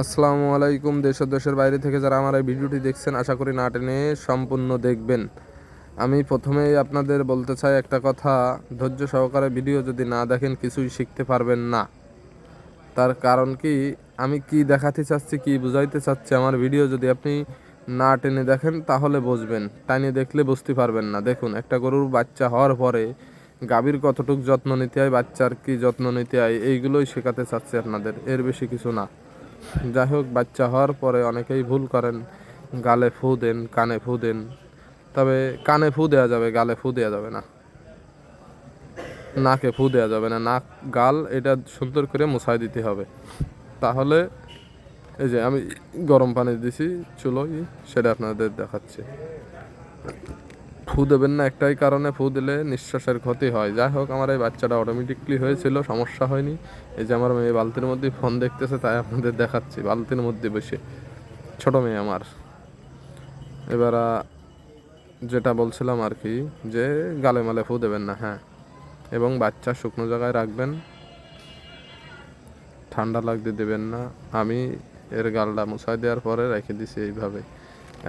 আসসালামু আলাইকুম, দেশ দেশের বাইরে থেকে যারা আমার এই ভিডিওটি দেখছেন, আশা করি না টেনে সম্পূর্ণ দেখবেন। আমি প্রথমেই আপনাদের বলতে চাই একটা কথা, ধৈর্য সহকারে ভিডিও যদি না দেখেন, কিছুই শিখতে পারবেন না। তার কারণ কি, আমি কি দেখাতে চাচ্ছি, কি বুঝাইতে চাচ্ছি, আমার ভিডিও যদি আপনি না টেনে দেখেন, তাহলে বুঝবেন। টাইনে দেখলে বুঝতে পারবেন না। দেখুন, একটা গরুর বাচ্চা হওয়ার পরে গাভীর কতটুক যত্ন নিতে হয়, বাচ্চার কি যত্ন নিতে হয়, এইগুলোই শেখাতে চাচ্ছি আপনাদের। এর বেশি কিছু না। যাই হোক, বাচ্চা হওয়ার পরে অনেকেই ভুল করেন। গালে ফু দেন, কানে ফু দেন। তবে কানে ফু দেওয়া যাবে, গালে ফু দেওয়া যাবে না। নাকে ফু দেওয়া যাবে না। নাক, গাল, এটা সুন্দর করে মুছাই দিতে হবে। তাহলে এই যে আমি গরম পানি দিছি চুলোই সেটা আপনাদের দেখাচ্ছি। ফু দেবেন না একটাই কারণে ফু দিলে নিঃশ্বাসের ক্ষতি হয়। যাই হোক, আমার এই বাচ্চাটা অটোমেটিকলি হয়েছিল, সমস্যা হয়নি। এই যে আমার মেয়ে বালতির মধ্যে ফোন দেখতেছে, তাই আপনাদের দেখাচ্ছি, বালতির মধ্যে বসে। ছোট মেয়ে আমার। এবার যেটা বলছিলাম আর কি, যে গালে মালে ফু দেবেন না হ্যাঁ। এবং বাচ্চা শুকনো জায়গায় রাখবেন। ঠান্ডা লাগতে দেবেন না। আমি এর গালটা মুছাই দেওয়ার পরে রেখে দিছি এইভাবে।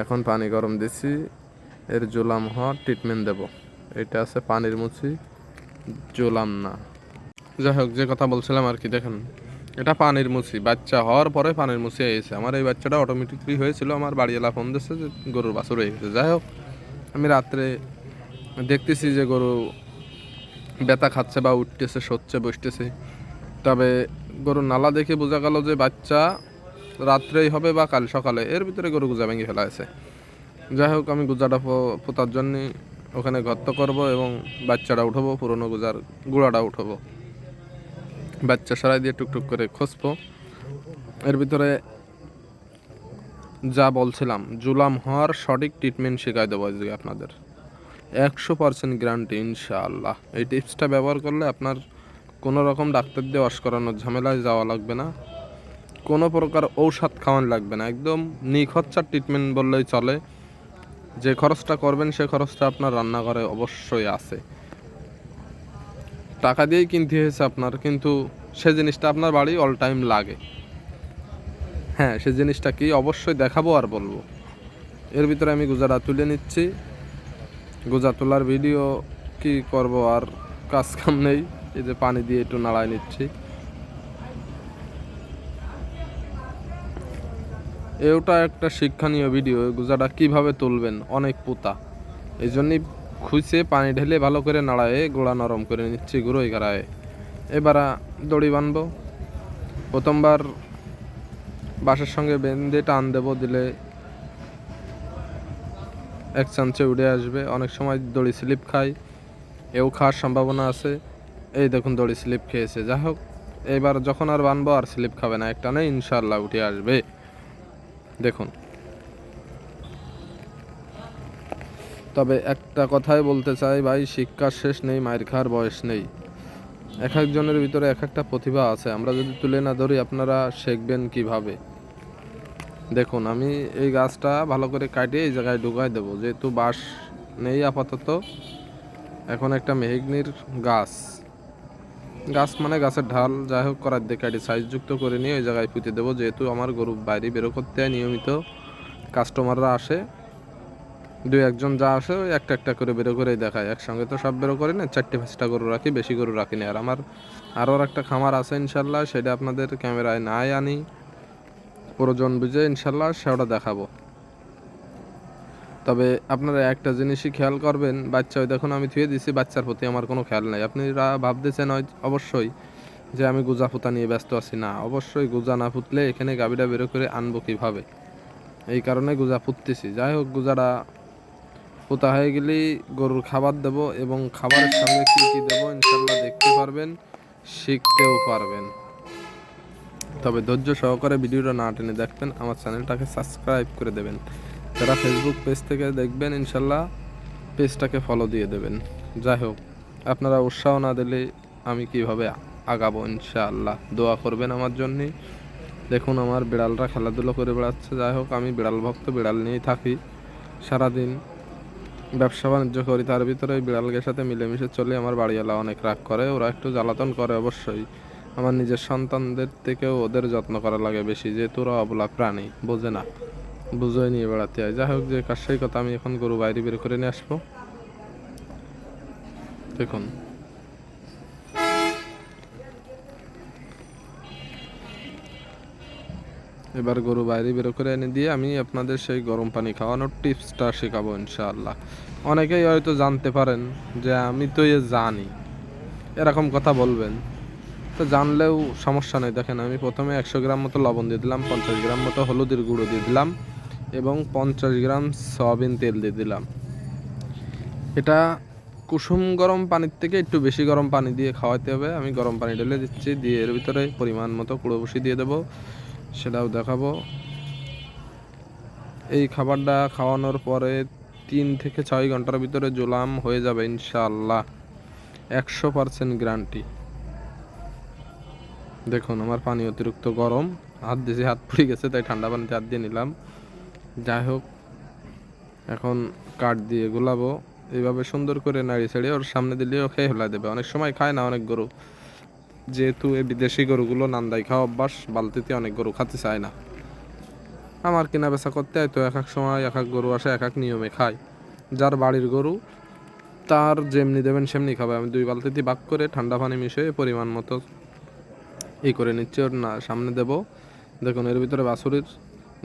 এখন পানি গরম দিছি এর জোলাম হওয়ার ট্রিটমেন্ট দেব। এটা আছে পানির মুচি জোলাম না। যাই হোক, যে কথা বলছিলাম আর কি, দেখেন, এটা পানির মুচি বাচ্চা হওয়ার পরে পানির মুচি এসেছে আমার এই বাচ্চাটা অটোমেটিকলি হয়েছিল, আমার বাড়িওয়ালা ফোন দিচ্ছে যে গরুর বাছুর হয়ে গেছে। যাই হোক, আমি রাত্রে দেখতেছি যে গরু ব্যথা খাচ্ছে বা উঠতেছে সচ্ছে বসতেছে। তবে গরুর নালা দেখে বোঝা গেল যে বাচ্চা রাত্রেই হবে বা কাল সকালে, এর ভিতরে গরু গুজা ভেঙে ফেলা আছে যাই হোক আমি গুজাটা পোতার জন্য ওখানে গর্ত করব এবং বাচ্চাটা উঠবো, পুরনো গুজার গুঁড়াটা উঠাবো। বাচ্চা সারাই দিয়ে টুকটুক করে খসবো এর ভিতরে যা বলছিলাম, জুলাম হওয়ার সঠিক ট্রিটমেন্ট শেখাই দেবো আজকে আপনাদের। একশো পার্সেন্ট গ্যারান্টি ইনশাআল্লাহ। এই টিপসটা ব্যবহার করলে আপনার কোনো রকম ডাক্তার দিয়ে ওয়াশ করানোর ঝামেলায় যাওয়া লাগবে না। কোনো প্রকার ঔষধ খাওয়ান লাগবে না। একদম নিখরচার ট্রিটমেন্ট বললেই চলে। যে খরচটা করবেন, সে খরচটা আপনার রান্নাঘরে অবশ্যই আছে। টাকা দিয়েই কিনতে হয়েছে আপনার, কিন্তু সে জিনিসটা আপনার বাড়ি অল টাইম লাগে। হ্যাঁ সে জিনিসটা কি অবশ্যই দেখাবো আর বলব। এর ভিতরে আমি গুজারা তুলে নিচ্ছি। গোজা তোলার ভিডিও কি করব আর কাজ কাম নেই। এই যে পানি দিয়ে একটু নাড়ায় নিচ্ছি। এটা একটা শিক্ষণীয় ভিডিও গুজাটা কীভাবে তুলবেন? অনেক পোতা। এই জন্যই খুঁজে পানি ঢেলে ভালো করে নাড়ায়, গোড়া নরম করে নিচ্ছি গুঁড়োই গাড়ায়। এবার দড়ি বানবো। প্রথমবার বাঁশের সঙ্গে বেঁধে টান দেবো, দিলে এক চান্সে উড়ে আসবে। অনেক সময় দড়ি স্লিপ খায় এও খাওয়ার সম্ভাবনা আছে। এই দেখুন, দড়ি স্লিপ খেয়েছে। যাই হোক, এবার যখন আর বানবো, আর স্লিপ খাবে না। একটা নেই ইনশাল্লাহ উঠে আসবে। দেখুন। তবে একটা কথাই বলতে চাই ভাই, শিক্ষার শেষ নেই, মায়ের খাওয়ার বয়স নেই। এক একজনের ভিতরে এক একটা প্রতিভা আছে। আমরা যদি তুলে না ধরি, আপনারা শিখবেন কীভাবে? দেখুন, আমি এই গাছটা ভালো করে কাটিয়ে এই জায়গায় ঢুকাই দেবো। যেহেতু বাঁশ নেই আপাতত, এখন একটা মেহগনির গাছ। গাছ মানে গাছের ঢাল, যাই হোক করার দিয়ে কাটি সাইজযুক্ত করে নিয়ে ওই জায়গায় পুঁতে দেবো। যেহেতু আমার গরু বাইরে বেরো করতে হয়, নিয়মিত কাস্টমাররা আসে। দুই একজন যা আসে, ওই একটা একটা করে বেরো করেই দেখায়। একসঙ্গে তো সব বেরো করি না, চারটে পাঁচটা গরু রাখি, বেশি গরু রাখি না। আর আমার আরও একটা খামার আছে ইনশাল্লাহ, সেটা আপনাদের ক্যামেরায় নাই আনি। প্রয়োজন বুঝে ইনশাল্লাহ, সেটা দেখাবো। তবে আপনারা একটা জিনিসই খেয়াল করবেন, বাচ্চা ওই দেখুন আমি থুয়ে দিছি, বাচ্চার প্রতি আমার কোনো খেয়াল নাই। আপনারা ভাবতেছেন অবশ্যই যে আমি গুজা ফুতা নিয়ে ব্যস্ত আছি। না, অবশ্যই গুজা না ফুটলে এখানে গাবিটা বেরো করে আনব কীভাবে? এই কারণে গুজা ফুটতেছি যাই হোক, গুজাটা পোতা হয়ে গেলেই গরুর খাবার দেব এবং খাবারের সঙ্গে কী কী দেবো ইনশাল্লাহ দেখতে পারবেন, শিখতেও পারবেন। তবে ধৈর্য সহকারে ভিডিওটা না টেনে দেখবেন, আমার চ্যানেলটাকে সাবস্ক্রাইব করে দেবেন। যারা ফেসবুক পেজ থেকে দেখবেন, ইনশাল্লাহ পেজটাকে ফলো দিয়ে দেবেন। যাই হোক, আপনারা উৎসাহ না দিলে আমি কীভাবে আগাবো, ইনশাআল্লাহ। দোয়া করবেন আমার জন্যে। দেখুন, আমার বিড়ালরা খেলাধুলো করে বেড়াচ্ছে। যাই হোক, আমি বিড়াল ভক্ত, বিড়াল নিয়েই থাকি। সারাদিন ব্যবসা বাণিজ্য করি, তার ভিতরে বিড়ালদের সাথে মিলেমিশে চলে। আমার বাড়িওয়ালা অনেক রাগ করে, ওরা একটু জ্বালাতন করে অবশ্যই। আমার নিজের সন্তানদের থেকেও ওদের যত্ন করা লাগে বেশি, যেহেতু ওরা অবলা প্রাণী, বোঝে না। বুঝোয় নিয়ে বেড়াতে হয় যাই হোক, যে কাজ সেই কথা, আমি এখন গরু বাইরে বের করে নিয়ে আসব। দেখুন। এবার গরু বাইরে বের করে এনে দিয়ে আমি আপনাদের সেই গরম পানি খাওয়ানোর টিপসটা শেখাবো ইনশাআল্লাহ। অনেকেই হয়তো জানতে পারেন যে আমি তো এ জানি। এরকম কথা বলবেন। তো জানলেও সমস্যা নেই। দেখেন, আমি প্রথমে একশো গ্রাম মতো লবণ দিয়ে দিলাম, পঞ্চাশ গ্রাম মতো হলুদের গুঁড়ো দিয়ে দিলাম। এবং পঞ্চাশ গ্রাম সয়াবিন তেল দিয়ে দিলাম। এটা কুসুম গরম পানির থেকে একটু বেশি গরম পানি দিয়ে খাওয়াতে হবে। আমি গরম পানি ঢেলে দিচ্ছি, দিয়ে এর ভিতরে পরিমাণ মতো কুড়ো বসি দিয়ে দেবো, সেটাও দেখাবো। এই খাবারটা খাওয়ানোর পরে তিন থেকে ছয় ঘণ্টার ভিতরে জোলাম হয়ে যাবে ইনশাআল্লাহ। একশো পার্সেন্ট গ্যারান্টি। দেখুন, আমার পানি অতিরিক্ত গরম, হাত দিয়েছি, হাত পুড়ে গেছে, তাই ঠান্ডা পানিতে হাত দিয়ে নিলাম। যাই হোক, এখন কাঠ দিয়ে গোলাবো। এইভাবে সুন্দর করে নাড়ি ছেড়ে ওর সামনে দিলে ও খেয়ে ফেলা দেবে। অনেক সময় খায় না অনেক গরু। যেহেতু এই বিদেশি গরুগুলো নান্দাই খাওয়া অভ্যাস, বালতিতে অনেক গরু খাতে চায় না। আমার কেনা বেচা করতে হয় তো এক এক সময় এক এক গরু আসে, এক এক নিয়মে খায়। যার বাড়ির গরু, তার যেমনি দেবেন সেমনি খাবে। আমি দুই বালতিতে বাক করে ঠান্ডা পানি মিশিয়ে পরিমাণ মতো ই করে নিচ্ছি। ওর না, সামনে দেব। দেখুন, এর ভিতরে বাছুরির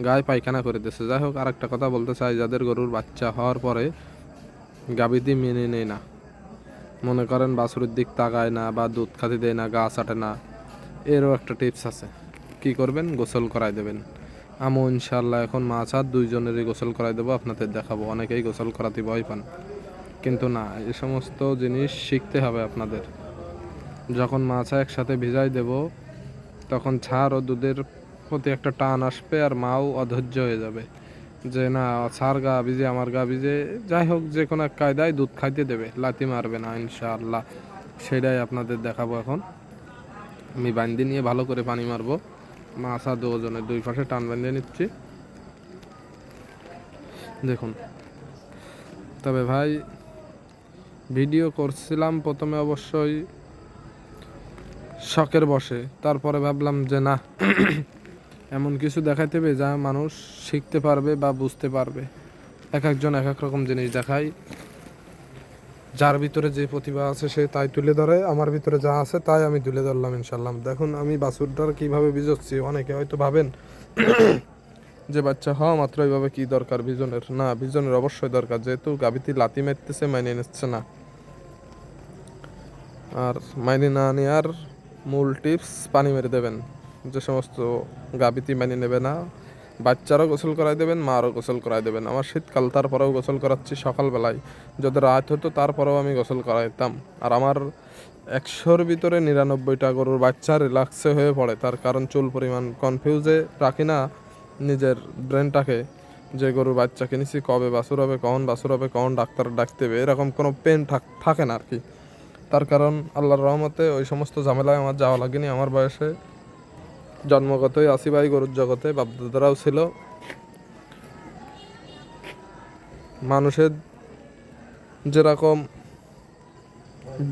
গায়ে পায়খানা করে দিচ্ছে যাই হোক আর একটা কথা বলতে চাই, যাদের গরুর বাচ্চা হওয়ার পরে গাবিতি মেনে নেয় না, মনে করেন বাছুরের দিক তাকায় না বা দুধ খাতে দেয় না, গা আটে না, এরও একটা টিপস আছে। কি করবেন? গোসল করাই দেবেন। আমও ইনশাল্লাহ এখন মাছ আর দুইজনেরই গোসল করাই দেবো, আপনাদের দেখাবো। অনেকেই গোসল করাতে ভয় পান। কিন্তু না এই সমস্ত জিনিস শিখতে হবে আপনাদের। যখন মাছা একসাথে ভিজাই দেব, তখন ছাড় ও দুধের প্রতি একটা টান আসবে আর মাও অধৈর্য হয়ে যাবে। যে না ছাড় গা ভিজে, আমার গা ভিজে, যাই হোক, যে কোনো এক কায়দায় দুধ খাইতে দেবে লাতি মারবে না, ইনশাআল্লাহ। সেটাই আপনাদের দেখাবো এখন। আমি বান্দি নিয়ে ভালো করে পানি মারবো। মাছা দুজনের দুই পাশে টান বেঁধে নিচ্ছি। দেখুন। তবে ভাই, ভিডিও করছিলাম প্রথমে অবশ্যই শখের বসে, তারপরে ভাবলাম যে না এমন কিছু দেখাইতে হবে যা মানুষ শিখতে পারবে বা বুঝতে পারবে। এক একজন এক এক রকম জিনিস দেখায়। যার ভিতরে যে প্রতিভা আছে সে তাই তুলে ধরে, আমার ভিতরে যা আছে তাই আমি তুলে ধরলাম ইনশাল্লাহ দেখুন, আমি বাছুরটার কীভাবে বিজচ্ছি অনেকে হয়তো ভাবেন যে বাচ্চা হওয়া মাত্র এইভাবে কি দরকার বিজনের না বিজনের অবশ্যই দরকার, যেহেতু গাভিতি লাতি মারতেছে, মাইনে নিচ্ছে না। আর মাইনে না নেওয়ার মূল টিপস, পানি মেরে দেবেন। যে সমস্ত গাবিতি মানি নেবে না, বাচ্চারও গোসল করাই দেবেন, মারও গোসল করাই দেবেন। আমার শীতকাল, তারপরেও গোসল করাচ্ছি সকালবেলায়। যদি রাত হতো, তারপরেও আমি গোসল করাইতাম। আর আমার একশোর ভিতরে নিরানব্বইটা গরুর বাচ্চা রিল্যাক্সে হয়ে পড়ে। তার কারণ চুল পরিমাণ কনফিউজে রাখি না, নিজের ব্রেনটাকে যে গরুর বাচ্চা কিনেছি, কবে বাসুর হবে, কখন বাসুর হবে, কখন ডাক্তার ডাকতে হবে এরকম কোনো পেন থাকে না আর কি। তার কারণ আল্লাহর রহমতে ওই সমস্ত ঝামেলায় আমার যাওয়া লাগেনি। আমার বয়সে জন্মগতই আসি ভাই গরুর জগতে বাপদাদারাও ছিল। মানুষের যেরকম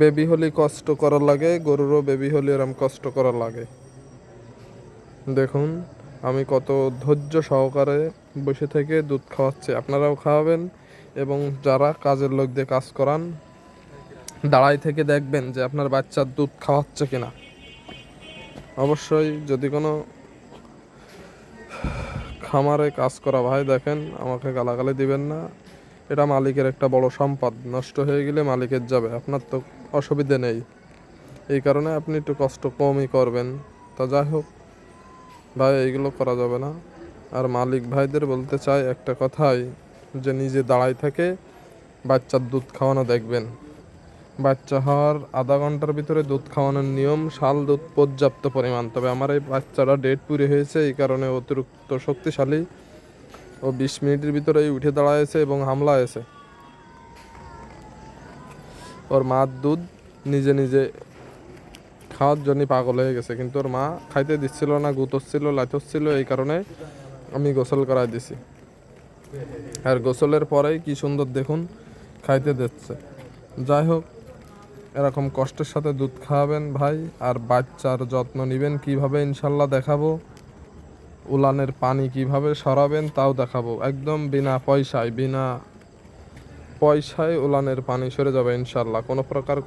বেবি হলে কষ্ট করা লাগে, গরুরও বেবি হলে এরম কষ্ট করা লাগে। দেখুন, আমি কত ধৈর্য সহকারে বসে থেকে দুধ খাওয়াচ্ছি। আপনারাও খাওয়াবেন এবং যারা কাজের লোক দিয়ে কাজ করান দাঁড়াই থেকে দেখবেন যে আপনার বাচ্চার দুধ খাওয়াচ্ছে কিনা। অবশ্যই যদি কোনো খামারে কাজ করা ভাই দেখেন, আমাকে গালাগালি দিবেন না। এটা মালিকের একটা বড় সম্পদ। নষ্ট হয়ে গেলে মালিকের যাবে। আপনার তো অসুবিধে নেই। এই কারণে আপনি একটু কষ্ট কমই করবেন। তা যাই হোক, ভাই, এইগুলো করা যাবে না। আর মালিক ভাইদের বলতে চাই একটা কথাই, যে নিজে দাঁড়াই থাকে বাচ্চার দুধ খাওয়ানো দেখবেন। বাচ্চা হওয়ার আধা ঘণ্টার ভিতরে দুধ খাওয়ানোর নিয়ম, শাল দুধ পর্যাপ্ত পরিমাণ। তবে আমার এই বাচ্চাটা ডেট পুরে হয়েছে, এই কারণে অতিরিক্ত শক্তিশালী ও বিশ মিনিটের ভিতরেই উঠে দাঁড়ায়ছে এবং হামলা হয়েছে। ওর মার দুধ নিজে নিজে খাওয়ার জন্য পাগল হয়ে গেছে, কিন্তু ওর মা খাইতে দিচ্ছিল না, গুতোচ্ছিল লাইতচ্ছিল এই কারণে আমি গোসল করাই দিছি। আর গোসলের পরেই কি সুন্দর দেখুন, খাইতে দিচ্ছে। যাই হোক এরকম কষ্টের সাথে দুধ খাওয়াবেন ভাই, আর বাচ্চার যত্ন নেবেন, কীভাবে ইনশাল্লাহ দেখাবো? উলানের পানি কীভাবে সরাবেন, তাও দেখাবো। একদম বিনা পয়সায় বিনা পয়সায় উলানের পানি সরে যাবে ইনশাল্লাহ। কোনো প্রকার